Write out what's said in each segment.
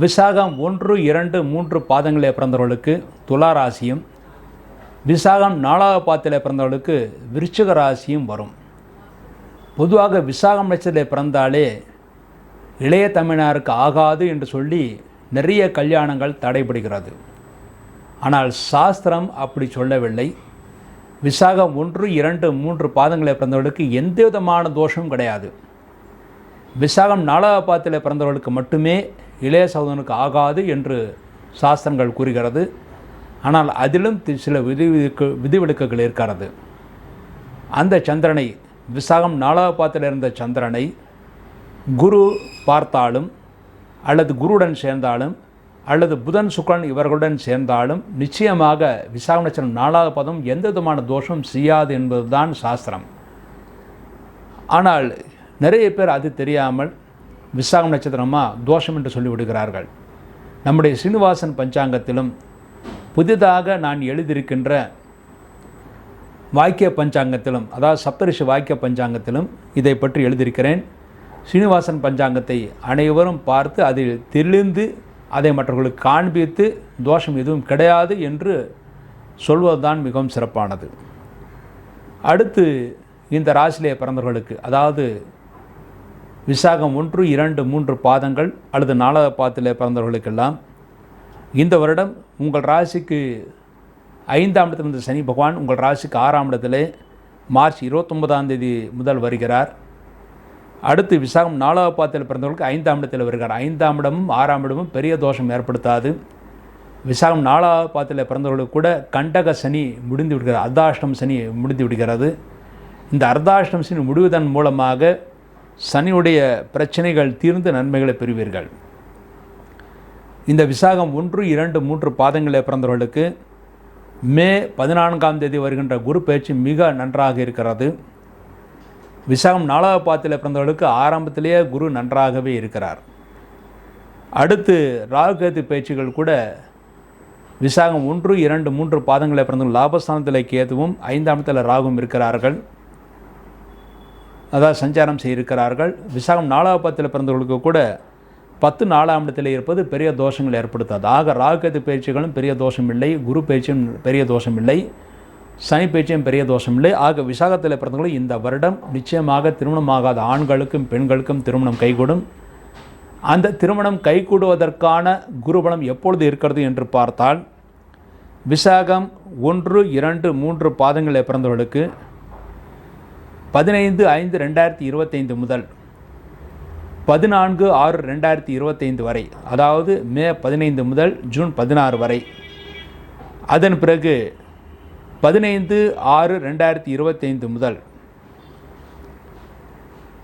விசாகம் ஒன்று இரண்டு மூன்று பாதங்களே பிறந்தவர்களுக்கு துலா ராசியும் விசாகம் நாலாவது பாதத்தில் பிறந்தவர்களுக்கு விருச்சிக ராசியும் வரும். பொதுவாக விசாகம் நட்சத்திரத்தில் பிறந்தாலே இளைய தமிழருக்கு ஆகாது என்று சொல்லி நிறைய கல்யாணங்கள் தடைபடுகிறது. ஆனால் சாஸ்திரம் அப்படி சொல்லவில்லை. விசாகம் ஒன்று இரண்டு மூன்று பாதங்களை பிறந்தவர்களுக்கு எந்த விதமான தோஷமும் கிடையாது. விசாகம் நாலாவது பாதத்தில் பிறந்தவர்களுக்கு மட்டுமே இளைய சகோதரனுக்கு ஆகாது என்று சாஸ்திரங்கள் கூறுகிறது. ஆனால் அதிலும் தி- சில விதிவிலக்கு விதிவிலக்குகள் இருக்கிறது. அந்த சந்திரனை விசாகம் நாலாவது பாத்தில் இருந்த சந்திரனை குரு பார்த்தாலும் அல்லது குருவுடன் சேர்ந்தாலும் அல்லது புதன் சுக்கரன் இவர்களுடன் சேர்ந்தாலும் நிச்சயமாக விசாக நட்சத்திரம் நாலாவது பதம் எந்த விதமான தோஷம் செய்யாது என்பதுதான் சாஸ்திரம். ஆனால் நிறைய பேர் அது தெரியாமல் விசாகம் நட்சத்திரமா தோஷம் என்று சொல்லிவிடுகிறார்கள். நம்முடைய சீனிவாசன் பஞ்சாங்கத்திலும் புதிதாக நான் எழுதியிருக்கின்ற வாக்கிய பஞ்சாங்கத்திலும் அதாவது சப்தரிஷி வாக்கிய பஞ்சாங்கத்திலும் இதை பற்றி எழுதியிருக்கிறேன். சீனிவாசன் பஞ்சாங்கத்தை அனைவரும் பார்த்து அதில் தெளிந்து அதை மற்றவர்களுக்கு காண்பித்து தோஷம் எதுவும் கிடையாது என்று சொல்வதுதான் மிகவும் சிறப்பானது. அடுத்து இந்த ராசியிலே பிறந்தவர்களுக்கு அதாவது விசாகம் ஒன்று இரண்டு மூன்று பாதங்கள் அல்லது நாலாவது பாதத்தில் பிறந்தவர்களுக்கெல்லாம் இந்த வருடம் உங்கள் ராசிக்கு ஐந்தாம் இடத்தில் இருந்த சனி பகவான் உங்கள் ராசிக்கு ஆறாம் இடத்திலே மார்ச் இருபத்தொன்பதாம் தேதி முதல் வருகிறார். அடுத்து விசாகம் நாலாவது பாதத்தில் பிறந்தவர்களுக்கு ஐந்தாம் இடத்தில் வருகிறார். ஐந்தாம் இடமும் ஆறாம் இடமும் பெரிய தோஷம் ஏற்படுத்தாது. விசாகம் நாலாவது பாதத்தில் பிறந்தவர்களுக்கு கூட கண்டக சனி முடிந்து விடுகிறது அர்த்தாஷ்டம் சனி முடிந்து விடுகிறது. இந்த அர்த்தாஷ்டம் சனி முடிவதன் மூலமாக சனியுடைய பிரச்சனைகள் தீர்ந்து நன்மைகளை பெறுவீர்கள். இந்த விசாகம் ஒன்று இரண்டு மூன்று பாதங்களில் பிறந்தவர்களுக்கு மே பதினான்காம் தேதி வருகின்ற குரு பயிற்சி மிக நன்றாக இருக்கிறது. விசாகம் நாலாவது பாதத்தில் பிறந்தவர்களுக்கு ஆரம்பத்திலேயே குரு நன்றாகவே இருக்கிறார். அடுத்து ராகுகேது பயிற்சிகள் கூட விசாகம் ஒன்று இரண்டு மூன்று பாதங்களை பிறந்தவங்க லாபஸ்தானத்தில் கேதுவும் ஐந்தாம் இடத்தில் ராகுவும் இருக்கிறார்கள். அதாவது சஞ்சாரம் செய்திருக்கிறார்கள். விசாகம் நாலாவது பிறந்தவர்களுக்கு கூட பத்து நாலாம் இடத்தில் இருப்பது பெரிய தோஷங்கள் ஏற்படுத்தாது. ஆக ராகுகேது பயிற்சிகளும் பெரிய தோஷம் இல்லை குரு பயிற்சியும் பெரிய தோஷம் இல்லை சனி பயிற்சியும் பெரிய தோஷம் இல்லை ஆக விசாகத்தில் பிறந்தவர்கள் இந்த வருடம் நிச்சயமாக திருமணமாகாத ஆண்களுக்கும் பெண்களுக்கும் திருமணம் கைகூடும். அந்த திருமணம் கைகூடுவதற்கான குருபலம் எப்பொழுது இருக்கிறது என்று பார்த்தால் விசாகம் ஒன்று இரண்டு மூன்று பாதங்களில் பிறந்தவர்களுக்கு பதினைந்து ஐந்து ரெண்டாயிரத்தி இருபத்தைந்து முதல் பதினான்கு ஆறு ரெண்டாயிரத்தி இருபத்தைந்து வரை அதாவது மே பதினைந்து முதல் ஜூன் பதினாறு வரை. அதன் பிறகு பதினைந்து ஆறு ரெண்டாயிரத்தி இருபத்தைந்து முதல்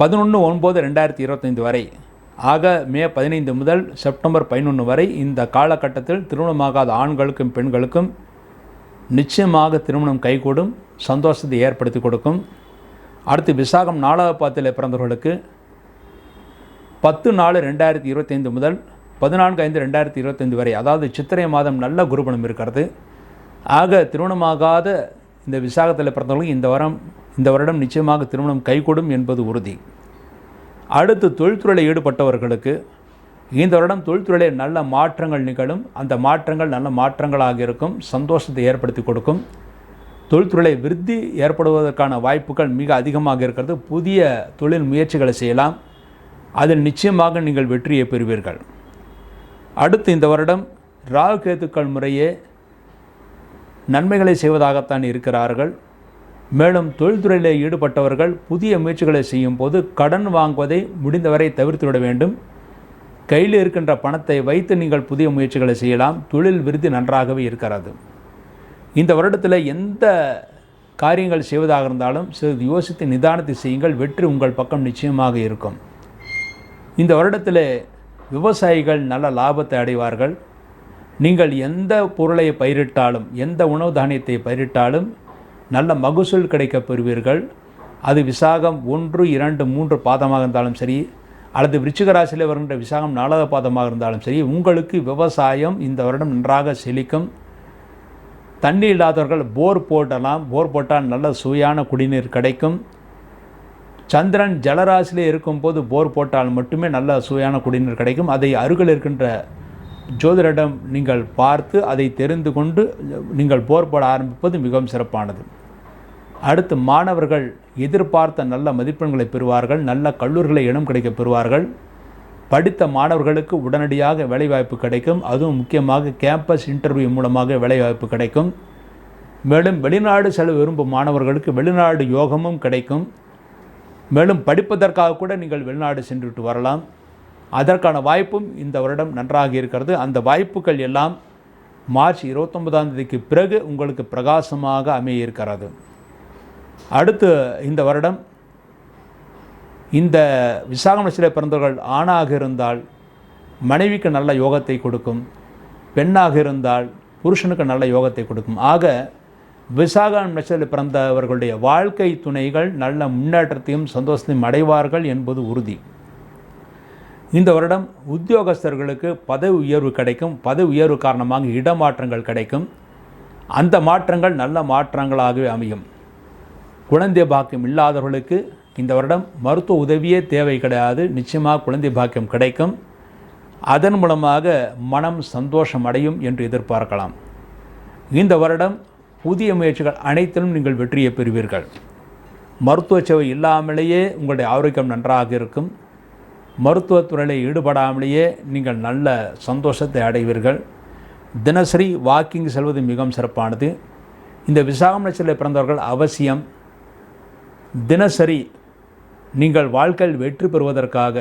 பதினொன்று ஒன்பது ரெண்டாயிரத்தி இருபத்தைந்து வரை. ஆக மே பதினைந்து முதல் செப்டம்பர் பதினொன்று வரை இந்த காலகட்டத்தில் திருமணமாகாத ஆண்களுக்கும் பெண்களுக்கும் நிச்சயமாக திருமணம் கைகூடும் சந்தோஷத்தை ஏற்படுத்தி கொடுக்கும். அடுத்து விசாகம் நாலாவது பாத்தில் பிறந்தவர்களுக்கு பத்து நாலு ரெண்டாயிரத்தி இருபத்தைந்து முதல் பதினான்கு ஐந்து ரெண்டாயிரத்தி இருபத்தைந்து வரை அதாவது சித்திரை மாதம் நல்ல குருபணம் இருக்கிறது. ஆக திருமணமாகாத இந்த விசாகத்தில் பிறந்தவர்களுக்கு இந்த வாரம் இந்த வருடம் நிச்சயமாக திருமணம் கைகூடும் என்பது உறுதி. அடுத்து தொழில்துறையில் ஈடுபட்டவர்களுக்கு இந்த வருடம் தொழில்துறையில் நல்ல மாற்றங்கள் நிகழும். அந்த மாற்றங்கள் நல்ல மாற்றங்களாக இருக்கும் சந்தோஷத்தை ஏற்படுத்தி கொடுக்கும். தொழில்துறை விருத்தி ஏற்படுவதற்கான வாய்ப்புகள் மிக அதிகமாக இருக்கிறது. புதிய தொழில் முயற்சிகளை செய்யலாம். அதில் நிச்சயமாக நீங்கள் வெற்றியை பெறுவீர்கள். அடுத்து இந்த வருடம் ராகு கேத்துக்கள் முறையே நன்மைகளை செய்வதாகத்தான் இருக்கிறார்கள். மேலும் தொழில்துறையில் ஈடுபட்டவர்கள் புதிய முயற்சிகளை செய்யும் போது கடன் வாங்குவதை முடிந்தவரை தவிர்த்துவிட வேண்டும். கையில் இருக்கின்ற பணத்தை வைத்து நீங்கள் புதிய முயற்சிகளை செய்யலாம். தொழில் விருத்தி நன்றாகவே இருக்கிறது. இந்த வருடத்தில் எந்த காரியங்கள் செய்வதாக இருந்தாலும் சிறிது யோசித்து நிதானத்தை செய்யுங்கள். வெற்றி உங்கள் பக்கம் நிச்சயமாக இருக்கும். இந்த வருடத்தில் விவசாயிகள் நல்ல லாபத்தை அடைவார்கள். நீங்கள் எந்த பொருளை பயிரிட்டாலும் எந்த உணவு தானியத்தை பயிரிட்டாலும் நல்ல மகசூல் கிடைக்கப் பெறுவீர்கள். அது விசாகம் ஒன்று இரண்டு மூன்று பாதமாக இருந்தாலும் சரி அல்லது விருச்சிகராசியில் வருகின்ற விசாகம் நாலாவது பாதமாக இருந்தாலும் சரி உங்களுக்கு விவசாயம் இந்த வருடம் நன்றாக செழிக்கும். தண்ணி இல்லாதவர்கள் போர் போடலாம். போர் போட்டால் நல்ல சுவையான குடிநீர் கிடைக்கும். சந்திரன் ஜலராசிலே இருக்கும்போது போர் போட்டால் மட்டுமே நல்ல சுவையான குடிநீர் கிடைக்கும். அதை அருகில் இருக்கின்ற ஜோதிடரிடம் நீங்கள் பார்த்து அதை தெரிந்து கொண்டு நீங்கள் போர் போட ஆரம்பிப்பது மிகவும் சிறப்பானது. அடுத்து மாணவர்கள் எதிர்பார்த்த நல்ல மதிப்பெண்களை பெறுவார்கள். நல்ல கல்லூரிகளை இடம் கிடைக்க பெறுவார்கள். படித்த மாணவர்களுக்கு உடனடியாக வேலைவாய்ப்பு கிடைக்கும். அதுவும் முக்கியமாக கேம்பஸ் இன்டர்வியூ மூலமாக வேலைவாய்ப்பு கிடைக்கும். மேலும் வெளிநாடு செல்ல விரும்பும் மாணவர்களுக்கு வெளிநாடு யோகமும் கிடைக்கும். மேலும் படிப்பதற்காக கூட நீங்கள் வெளிநாடு சென்றுவிட்டு வரலாம். அதற்கான வாய்ப்பும் இந்த வருடம் நன்றாக இருக்கிறது. அந்த வாய்ப்புகள் எல்லாம் மார்ச் இருபத்தொன்பதாம் தேதிக்கு பிறகு உங்களுக்கு பிரகாசமாக அமைய இருக்கிறது. அடுத்து இந்த வருடம் இந்த விசாகம் நட்சத்திர பிறந்தவர்கள் ஆணாக இருந்தால் மனைவிக்கு நல்ல யோகத்தை கொடுக்கும் பெண்ணாக இருந்தால் புருஷனுக்கு நல்ல யோகத்தை கொடுக்கும். ஆக விசாகம் நட்சத்திரத்தில் பிறந்தவர்களுடைய வாழ்க்கை துணைகள் நல்ல முன்னேற்றத்தையும் சந்தோஷத்தையும் அடைவார்கள் என்பது உறுதி. இந்த வருடம் உத்தியோகஸ்தர்களுக்கு பதவி உயர்வு கிடைக்கும் பதவி உயர்வு காரணமாக இடமாற்றங்கள் கிடைக்கும். அந்த மாற்றங்கள் நல்ல மாற்றங்களாகவே அமையும். குழந்தை பாக்கியம் இல்லாதவர்களுக்கு இந்த வருடம் மருத்துவ உதவியே தேவை கிடையாது. நிச்சயமாக குழந்தை பாக்கியம் கிடைக்கும். அதன் மூலமாக மனம் சந்தோஷம் அடையும் என்று எதிர்பார்க்கலாம். இந்த வருடம் புதிய முயற்சிகள் அனைத்திலும் நீங்கள் வெற்றியை பெறுவீர்கள். மருத்துவ சேவை இல்லாமலேயே உங்களுடைய ஆரோக்கியம் நன்றாக இருக்கும். மருத்துவத்துறையில் ஈடுபடாமலேயே நீங்கள் நல்ல சந்தோஷத்தை அடைவீர்கள். தினசரி வாக்கிங் செல்வது மிகவும் சிறப்பானது. இந்த விசாகம் நட்சத்திரத்தில் பிறந்தவர்கள் அவசியம். தினசரி நீங்கள் வாழ்க்கையில் வெற்றி பெறுவதற்காக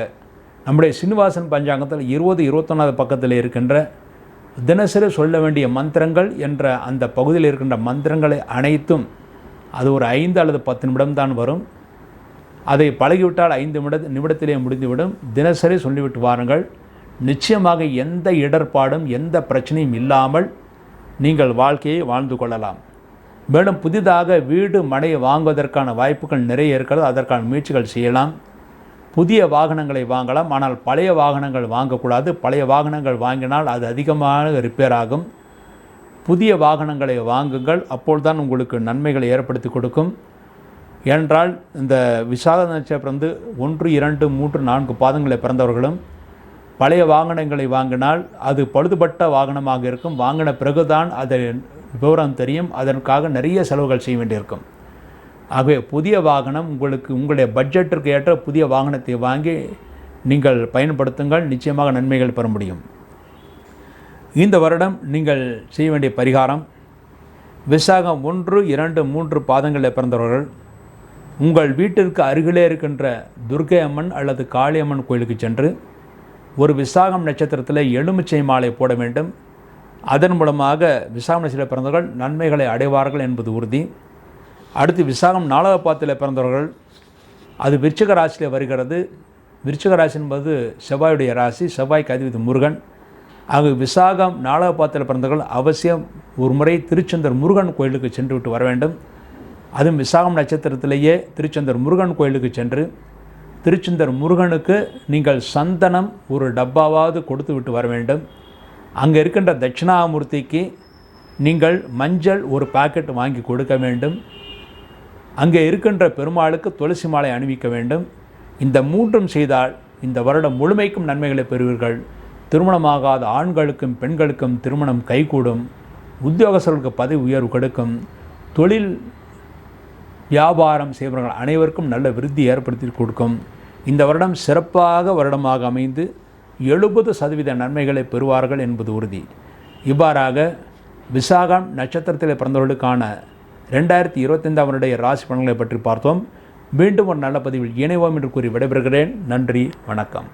நம்முடைய சீனிவாசன் பஞ்சாங்கத்தில் இருபது இருபத்தொன்னாவது பக்கத்தில் இருக்கின்ற தினசரி சொல்ல வேண்டிய மந்திரங்கள் என்ற அந்த பகுதியில் இருக்கின்ற மந்திரங்களை அனைத்தும் அது ஒரு ஐந்து அல்லது பத்து நிமிடம் தான் வரும். அதை பழகிவிட்டால் ஐந்து நிமிட நிமிடத்திலே முடிந்துவிடும். தினசரி சொல்லிவிட்டு வாருங்கள். நிச்சயமாக எந்த இடர்பாடும் எந்த பிரச்சனையும் இல்லாமல் நீங்கள் வாழ்க்கையை வாழ்ந்து கொள்ளலாம். மேலும் புதிதாக வீடு மனையை வாங்குவதற்கான வாய்ப்புகள் நிறைய இருக்கிறது. அதற்கான முயற்சிகள் செய்யலாம். புதிய வாகனங்களை வாங்கலாம். ஆனால் பழைய வாகனங்கள் வாங்கக்கூடாது. பழைய வாகனங்கள் வாங்கினால் அது அதிகமாக ரிப்பேர் ஆகும். புதிய வாகனங்களை வாங்குங்கள். அப்பொழுதுதான் உங்களுக்கு நன்மைகளை ஏற்படுத்தி கொடுக்கும். ஏனென்றால் இந்த விசாக நட்சத்திரம் வந்து ஒன்று இரண்டு மூன்று நான்கு பாதங்களை பிறந்தவர்களும் பழைய வாகனங்களை வாங்கினால் அது பழுதுபட்ட வாகனமாக இருக்கும். வாங்கின பிறகுதான் அதை விவரம் தெரியும். அதற்காக நிறைய செலவுகள் செய்ய வேண்டியிருக்கும். ஆகவே புதிய வாகனம் உங்களுக்கு உங்களுடைய பட்ஜெட்டிற்கு ஏற்ற புதிய வாகனத்தை வாங்கி நீங்கள் பயன்படுத்துங்கள். நிச்சயமாக நன்மைகள் பெற முடியும். இந்த வருடம் நீங்கள் செய்ய வேண்டிய பரிகாரம் விசாகம் ஒன்று இரண்டு மூன்று பாதங்களில் பிறந்தவர்கள் உங்கள் வீட்டிற்கு அருகிலே இருக்கின்ற துர்க்கை அம்மன் அல்லது காளியம்மன் கோயிலுக்கு சென்று ஒரு விசாகம் நட்சத்திரத்தில் எலுமிச்சை மாலை போட வேண்டும். அதன் மூலமாக விசாகம் நட்சத்திரத்தில் பிறந்தவர்கள் நன்மைகளை அடைவார்கள் என்பது உறுதி. அடுத்து விசாகம் நாலாவது பிறந்தவர்கள் அது விருச்சிக ராசியில் வருகிறது. விருச்சிக ராசி என்பது செவ்வாயுடைய ராசி செவ்வாய்க்கு அதிபதி முருகன். ஆக விசாகம் நாலாவது பிறந்தவர்கள் அவசியம் ஒரு முறை திருச்செந்தர் முருகன் கோயிலுக்கு சென்று விட்டு வர வேண்டும். அதுவும் விசாகம் நட்சத்திரத்திலேயே திருச்செந்தர் முருகன் கோயிலுக்கு சென்று திருச்செந்தர் முருகனுக்கு நீங்கள் சந்தனம் ஒரு டப்பாவாவது கொடுத்து விட்டு வர வேண்டும். அங்கே இருக்கின்ற தட்சிணாமூர்த்திக்கு நீங்கள் மஞ்சள் ஒரு பாக்கெட் வாங்கி கொடுக்க வேண்டும். அங்கே இருக்கின்ற பெருமாளுக்கு துளசி மாலை அணிவிக்க வேண்டும். இந்த மூன்றும் செய்தால் இந்த வருடம் முழுமைக்கும் நன்மைகளை பெறுவீர்கள். திருமணமாகாத ஆண்களுக்கும் பெண்களுக்கும் திருமணம் கைகூடும். உத்தியோகஸ்தர்களுக்கு பதவி உயர்வு கொடுக்கும். தொழில் வியாபாரம் செய்பவர்கள் அனைவருக்கும் நல்ல விருத்தி ஏற்படுத்தி கொடுக்கும். இந்த வருடம் சிறப்பாக வருடமாக அமைந்து எழுபது சதவீத நன்மைகளை பெறுவார்கள் என்பது உறுதி. இவ்வாறாக விசாகம் நட்சத்திரத்தில் பிறந்தவர்களுக்கான ரெண்டாயிரத்தி இருபத்தைந்தாம் வருடைய ராசி பலன்களை பற்றி பார்த்தோம். மீண்டும் ஒரு நல்ல பதிவில் இணைவோம் என்று கூறி விடைபெறுகிறேன். நன்றி வணக்கம்.